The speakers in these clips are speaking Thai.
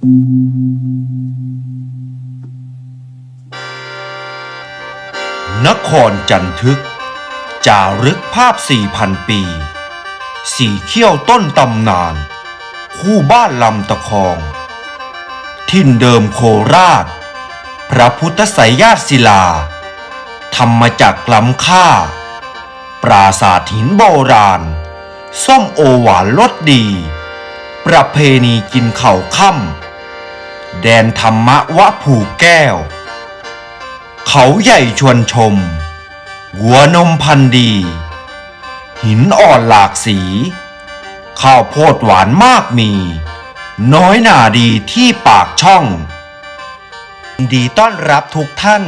นครจันทึก จารึกภาพ 4,000 ปี สีเขี้ยวต้นตำนาน คู่บ้านลำตะคอง ทิ่นเดิมโคราช พระพุทธไสยญาติศิลา ธรรมจักรล้ำค่า ปราสาทหินโบราณ ส้มโอหวานรสดี ประเพณีกินเข่าค่ำ แดนธรรมะวะผูแก้ว เขาใหญ่ชวนชม หัวนมพันดี หินอ่อนหลากสี ข้าวโพดหวานมากมี น้อยหนาดีที่ปากช่องยินดีต้อนรับทุกท่าน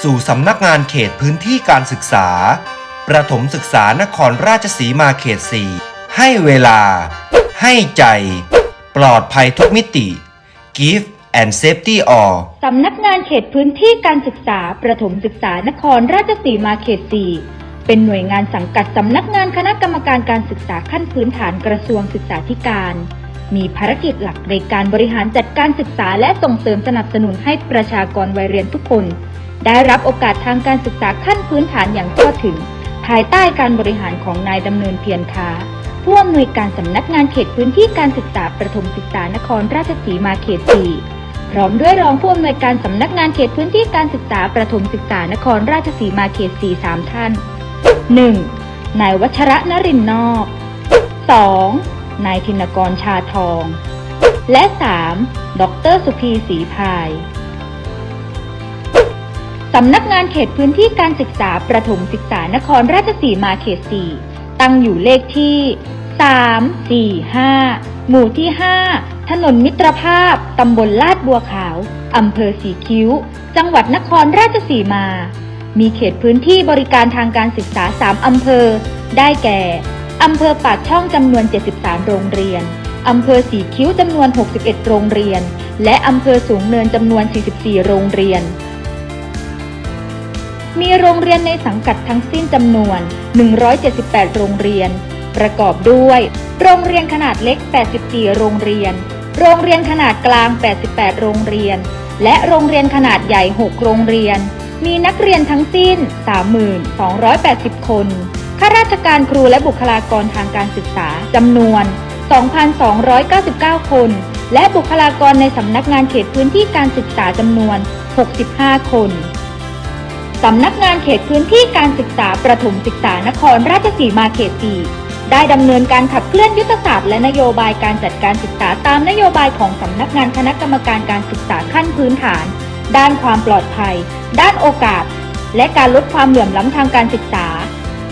สู่สำนักงานเขตพื้นที่การศึกษา ประถมศึกษานครราชสีมาเขตสี่ให้เวลา ให้ใจ ปลอดภัยทุกมิติ Give and Safety All สำนักงานเขตพื้นที่การศึกษาประถมศึกษานครราชสีมาเขต 4 เป็นหน่วยงานสังกัดสำนักงานคณะกรรมการการศึกษาขั้นพื้นฐานกระทรวงศึกษาธิการ มีภารกิจหลักในการบริหารจัดการศึกษาและส่งเสริมสนับสนุนให้ประชากรวัยเรียนทุกคน ได้รับโอกาสทางการศึกษาขั้นพื้นฐานอย่างทั่วถึง ภายใต้การบริหารของนายดำเนินเพียรค้า ผู้อำนวยการสำนักงานเขตพื้นที่การศึกษาประถมศึกษานครราชสีมาเขต4พร้อมด้วยรองผู้อำนวยการสำนักงานเขตพื้นที่การศึกษาประถมศึกษานครราชสีมาเขต4 3ท่าน 1. นายวัชระนรินทร์นอก 2. นายธินกรชาทอง และ 3. ดรสุพีศรีพายสำนักงานเขตพื้นที่การศึกษาประถมศึกษานครราชสีมาเขต 4 ตั้งอยู่เลขที่ 3 4 5 หมู่ที่ 5 ถนนมิตรภาพ ตำบลลาดบัวขาว อำเภอสีคิ้ว จังหวัดนครราชสีมา มีเขตพื้นที่บริการทางการศึกษา 3 อำเภอ ได้แก่ อำเภอปากช่องจำนวน 73 โรงเรียน อำเภอสีคิ้วจำนวน 61 โรงเรียน และอำเภอสูงเนินจำนวน 44 โรงเรียน มีโรงเรียนในสังกัดทั้งสิ้นจำนวน 178 โรงเรียน ประกอบด้วย โรงเรียนขนาดเล็ก 84 โรงเรียน โรงเรียนขนาดกลาง 88 โรงเรียน และโรงเรียนขนาดใหญ่ 6 โรงเรียน มีนักเรียนทั้งสิ้น 3280 คน ข้าราชการครูและบุคลากรทางการศึกษาจำนวน 2,299 คน และบุคลากรในสำนักงานเขตพื้นที่การศึกษาจำนวน 65 คน สำนักงานเขตพื้นที่การศึกษาประถมศึกษานครราชสีมาเขต 4 ได้ดำเนินการขับเคลื่อนยุทธศาสตร์และนโยบายการจัดการศึกษาตามนโยบายของสำนักงานคณะกรรมการการศึกษาขั้นพื้นฐาน ด้านความปลอดภัย ด้านโอกาส และการลดความเหลื่อมล้ำทางการศึกษา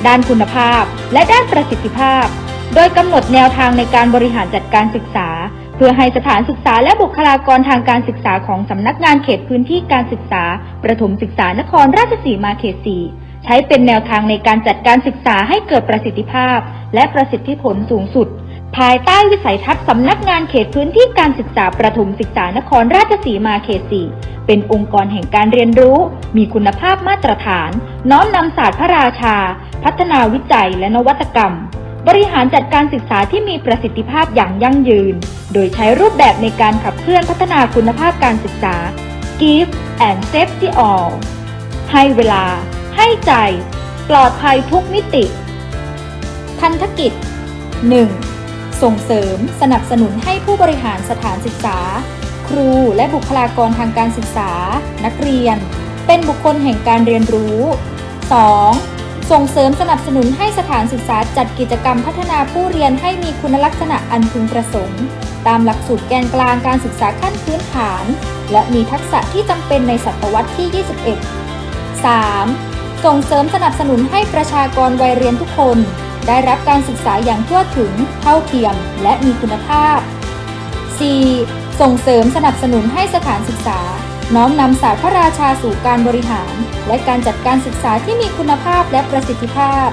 ด้านคุณภาพ และด้านประสิทธิภาพ โดยกำหนดแนวทางในการบริหารจัดการศึกษา เพื่อให้สถานศึกษาและบุคลากรทางการศึกษาของสำนักงานเขตพื้นที่การศึกษา ประถมศึกษานครราชสีมาเขต4ใช้เป็นแนวทางในการจัดการศึกษาให้เกิดประสิทธิภาพ และประสิทธิผลสูงสุด ภายใต้วิสัยทัศน์สำนักงานเขตพื้นที่การศึกษาประถมศึกษานครราชสีมาเขต4เป็นองค์กรแห่งการเรียนรู้ มีคุณภาพมาตรฐาน น้อมนำศาสตร์พระราชา พัฒนาวิจัยและนวัตกรรม บริหารจัดการศึกษาที่มีประสิทธิภาพอย่างยั่งยืน โดยใช้รูปแบบในการขับเคลื่อนพัฒนาคุณภาพการศึกษา Give and Safety All ให้เวลา ให้ใจ ปลอดภัยทุกมิติ พันธกิจ 1. ส่งเสริมสนับสนุนให้ผู้บริหารสถานศึกษา ครูและบุคลากรทางการศึกษา นักเรียน เป็นบุคคลแห่งการเรียนรู้ 2. ส่งเสริมสนับสนุนให้สถานศึกษาจัดกิจกรรมพัฒนาผู้เรียนให้มีคุณลักษณะอันพึงประสงค์ ตามหลักสูตรแกนกลางการศึกษาขั้นพื้นฐาน และมีทักษะที่จำเป็นในศตวรรษที่ 21 3. ส่งเสริมสนับสนุนให้ประชากรวัยเรียนทุกคน ได้รับการศึกษาอย่างทั่วถึง เท่าเทียม และมีคุณภาพ 4. ส่งเสริมสนับสนุนให้สถานศึกษา น้อมนำศาสตร์พระราชาสู่การบริหาร และการจัดการศึกษาที่มีคุณภาพและประสิทธิภาพ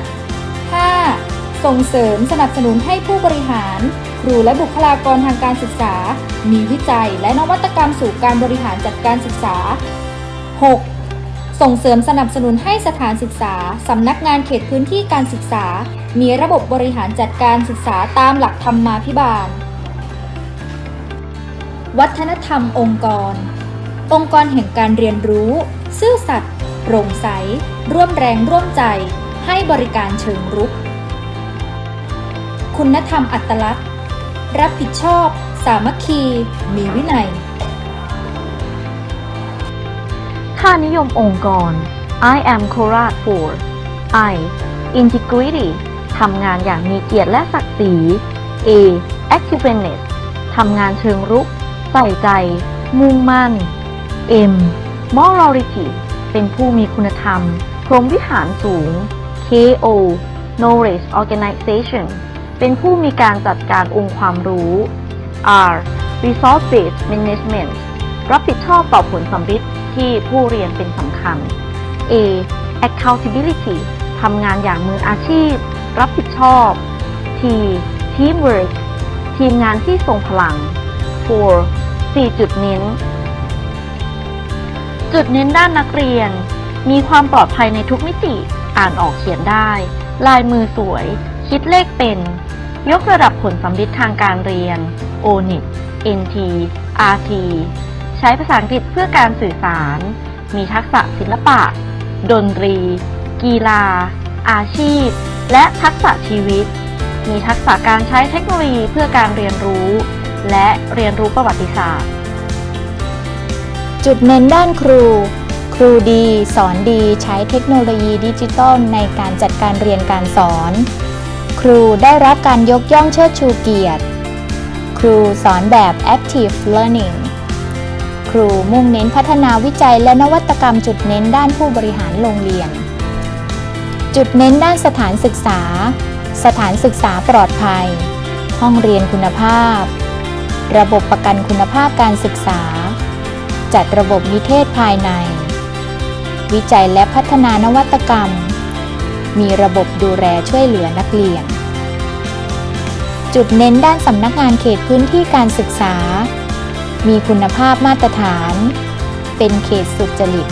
5. ส่งเสริมสนับสนุนให้ผู้บริหาร ครูและบุคลากรทางการศึกษา มีวิจัยและนวัตกรรมสู่การบริหารจัดการศึกษา 6. ส่งเสริมสนับสนุนให้สถานศึกษา สำนักงานเขตพื้นที่การศึกษา มีระบบบริหารจัดการศึกษาตามหลักธรรมมาภิบาล วัฒนธรรมองค์กร องค์กรแห่งการเรียนรู้ ซื่อสัตย์โปร่งใส ร่วมแรงร่วมใจ ให้บริการเชิงรุก คุณธรรมอัตลักษณ์ รับผิดชอบ สามัคคี มีวินัย ค่านิยมองค์กร I am Korat for I integrity ทำงานอย่างมีเกียรติและศักดิ์ศรี A activeness ทำงานเชิงรุก ใส่ใจ มุ่งมั่น M morality เป็นผู้มีคุณธรรม พรหมวิหารสูง KO knowledge organization เป็นผู้มีการจัดการองค์ความรู้ R resource based management รับผิดชอบต่อผลสำฤทธิ์ที่ผู้เรียนเป็นสำคัญ A accountability ทำงานอย่างมืออาชีพ รับผิดชอบ T teamwork ทีมงานที่ทรงพลัง 4. 4 จุดเน้น จุดเน้นด้านนักเรียน มีความปลอดภัยในทุกมิติ อ่านออกเขียนได้ ลายมือสวย คิดเลขเป็น ยกระดับผลสำลิดทางการเรียน ONIT NT RT ใช้ภาษาอังกฤษเพื่อการสื่อสาร มีทักษะศิลปะ ดนตรี กีฬา อาชีพ และทักษะชีวิต มีทักษะการใช้เทคโนโลยีเพื่อการเรียนรู้ และเรียนรู้ประวัติศาสตร์ จุดเน้นด้านครู ครูดี สอนดี ใช้เทคโนโลยีดิจิทัลในการจัดการเรียนการสอน ครูได้รับการยกย่องเชิดชูเกียรติ ครูสอนแบบ active learning ครูมุ่งเน้นพัฒนาวิจัยและนวัตกรรมจุดเน้นด้านผู้บริหารโรงเรียน จุดเน้นด้านสถานศึกษา สถานศึกษาปลอดภัย ห้องเรียนคุณภาพ ระบบประกันคุณภาพการศึกษา จัดระบบนิเทศภายใน วิจัยและพัฒนานวัตกรรม มีระบบดูแลช่วยเหลือนักเรียน จุดเน้นด้านสำนักงานเขตพื้นที่การศึกษา มีคุณภาพมาตรฐาน เป็นเขตสุจริต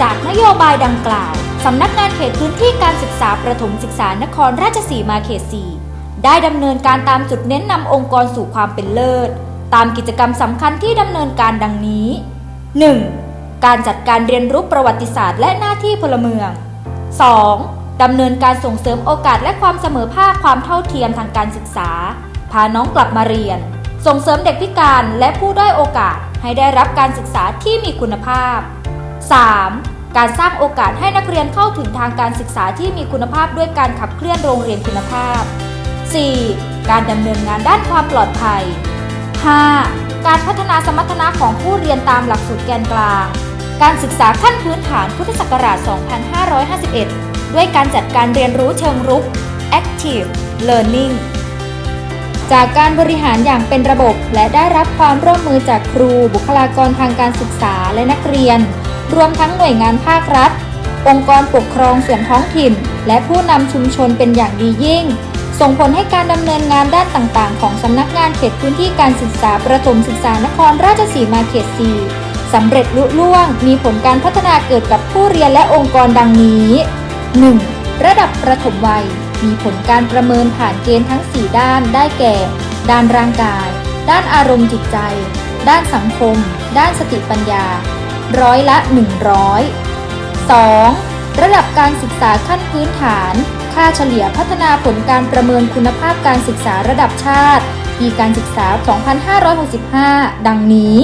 จากนโยบายดังกล่าว สำนักงานเขตพื้นที่การศึกษาประถมศึกษานครราชสีมาเขต 4 ได้ดำเนินการตามจุดเน้นนำองค์กรสู่ความเป็นเลิศ ตามกิจกรรมสำคัญที่ดำเนินการดังนี้ 1. การจัดการเรียนรู้ประวัติศาสตร์และหน้าที่พลเมือง 2. ดำเนินการส่งเสริมโอกาสและความเสมอภาคความเท่าเทียมทางการศึกษา พาน้องกลับมาเรียน ส่งเสริมเด็กพิการและผู้ด้อยโอกาสให้ได้รับการศึกษาที่มีคุณภาพ 3. การสร้างโอกาสให้นักเรียนเข้าถึงทางการศึกษาที่มีคุณภาพด้วยการขับเคลื่อนโรงเรียนคุณภาพ 4. การดำเนินงานด้านความปลอดภัย 5. การพัฒนาสมรรถนะของผู้เรียนตามหลักสูตรแกนกลาง การศึกษาขั้นพื้นฐานพุทธศักราช 2551 ด้วยการจัดการเรียนรู้เชิงรุก Active Learning จากการบริหารอย่างเป็นระบบ และได้รับความร่วมมือจากครู บุคลากรทางการศึกษาและนักเรียน รวมทั้งหน่วยงานภาครัฐ องค์กรปกครองส่วนท้องถิ่น และผู้นำชุมชนเป็นอย่างดียิ่ง ส่งผลให้การดำเนินงานด้านต่างๆ ของสำนักงานเขตพื้นที่การศึกษาประถมศึกษานครราชสีมาเขต 4สำเร็จลุล่วง มีผลการพัฒนาเกิดกับผู้เรียนและองค์กรดังนี้ 1. ระดับประถมวัย มีผลการประเมินผ่านเกณฑ์ทั้ง 4 ด้านได้แก่ ด้านร่างกาย ด้านอารมณ์จิตใจ ด้านสังคม ด้านสติปัญญา ร้อยละ 100 2. ระดับการศึกษาขั้นพื้นฐาน ค่าเฉลี่ยพัฒนาผลการประเมินคุณภาพการศึกษาระดับชาติ ปีการศึกษา 2565 ดังนี้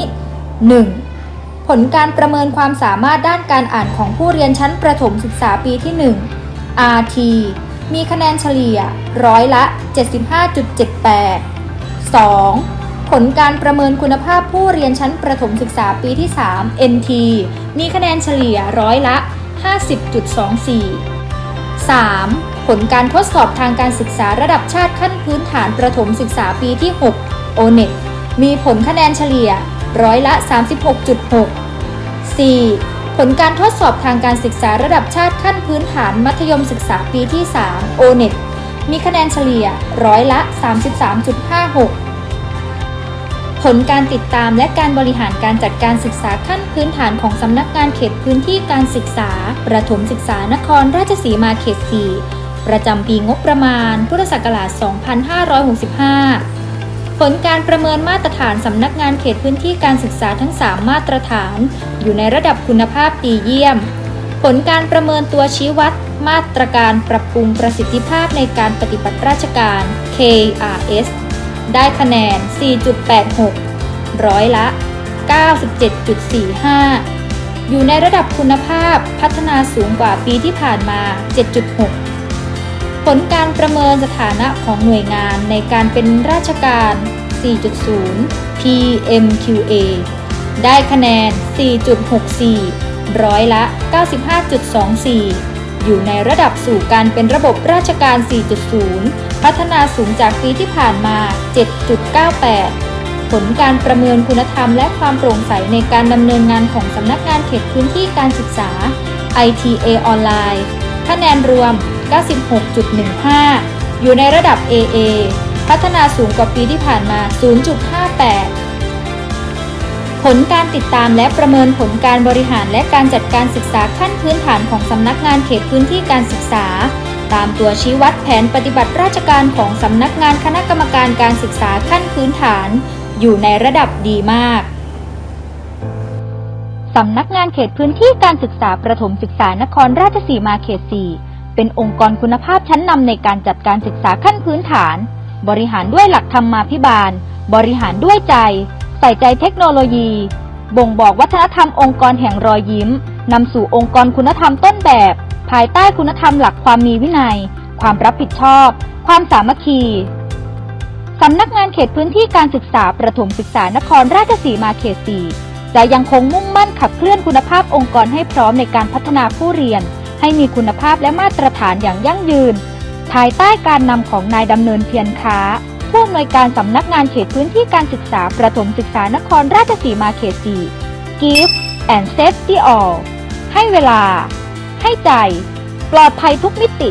1. ผลการประเมินความสามารถด้านการอ่านของผู้เรียนชั้นประถมศึกษาปีที่ 1 RT มีคะแนนเฉลี่ยร้อยละ 75.78 2. ผลการประเมินคุณภาพผู้เรียนชั้นประถมศึกษาปีที่ 3 NT มีคะแนนเฉลี่ยร้อยละ 50.24 3. ผลการทดสอบทางการศึกษาระดับชาติขั้นพื้นฐานประถมศึกษาปีที่ 6 ONET มีผลคะแนนเฉลี่ยร้อยละ 36.6 4. ผลการทดสอบทางการศึกษาระดับชาติขั้นพื้นฐานมัธยมศึกษาปีที่ 3 ONET มีคะแนนเฉลี่ยร้อยละ 33.56 ผลการติดตามและการบริหารการจัดการศึกษาขั้นพื้นฐานของสำนักงานเขตพื้นที่การศึกษา ประถมศึกษานครราชสีมาเขต 4 ประจำปีงบประมาณ พุทธศักราช 2565 ผลการประเมินมาตรฐานสำนักงานเขตพื้นที่การศึกษาทั้ง 3 มาตรฐาน อยู่ในระดับคุณภาพดีเยี่ยม ผลการประเมินตัวชี้วัด มาตรการปรับปรุงประสิทธิภาพในการปฏิบัติราชการ KRS ได้คะแนน 4.86 ร้อยละ 97.45 อยู่ในระดับคุณภาพพัฒนาสูงกว่าปีที่ผ่านมา 7.6 ผลการประเมินสถานะของหน่วยงานในการเป็นราชการ 4.0 PMQA ได้คะแนน 4.64 ร้อยละ 95.24 อยู่ในระดับสู่การเป็นระบบราชการ 4.0 พัฒนาสูงจากปีที่ผ่านมา 7.98 ผลการประเมินคุณธรรมและความโปร่งใสในการดำเนินงานของสำนักงานเขตพื้นที่การศึกษา ITA ออนไลน์ คะแนนรวม 96.15 อยู่ในระดับ AA พัฒนาสูงกว่าปีที่ผ่านมา 0.58 ผลการติดตามและประเมินผลการบริหารและการจัดการศึกษาขั้นพื้นฐานของสำนักงานเขตพื้นที่การศึกษา ตามตัวชี้วัดแผนปฏิบัติราชการของสำนักงานคณะกรรมการการศึกษาขั้นพื้นฐาน อยู่ในระดับดีมากสำนักงานเขตพื้นที่การศึกษาประถมศึกษานครราชสีมาเขต 4 เป็นองค์กรคุณภาพชั้นนำในการจัดการศึกษาขั้นพื้นฐาน บริหารด้วยหลักธรรมาภิบาล บริหารด้วยใจ ใส่ใจเทคโนโลยี บ่งบอกวัฒนธรรมองค์กรแห่งรอยยิ้มนำสู่องค์กรคุณธรรมต้นแบบ ภายใต้คุณธรรมหลักความมีวินัย ความรับผิดชอบ ความสามัคคีสำนักงานเขตพื้นที่การศึกษาประถมศึกษานครราชสีมาเขต 4 จะยังคงมุ่งมั่นขับเคลื่อนคุณภาพองค์กรให้พร้อมในการพัฒนาผู้เรียน ให้มีคุณภาพและมาตรฐานอย่างยั่งยืน ภายใต้การนำของนายดำเนินเพียรค้า ผู้อำนวยการสำนักงานเขตพื้นที่การศึกษาประถมศึกษานครราชสีมาเขต 4 Give and Safety All ให้เวลา ให้ใจ ปลอดภัยทุกมิติ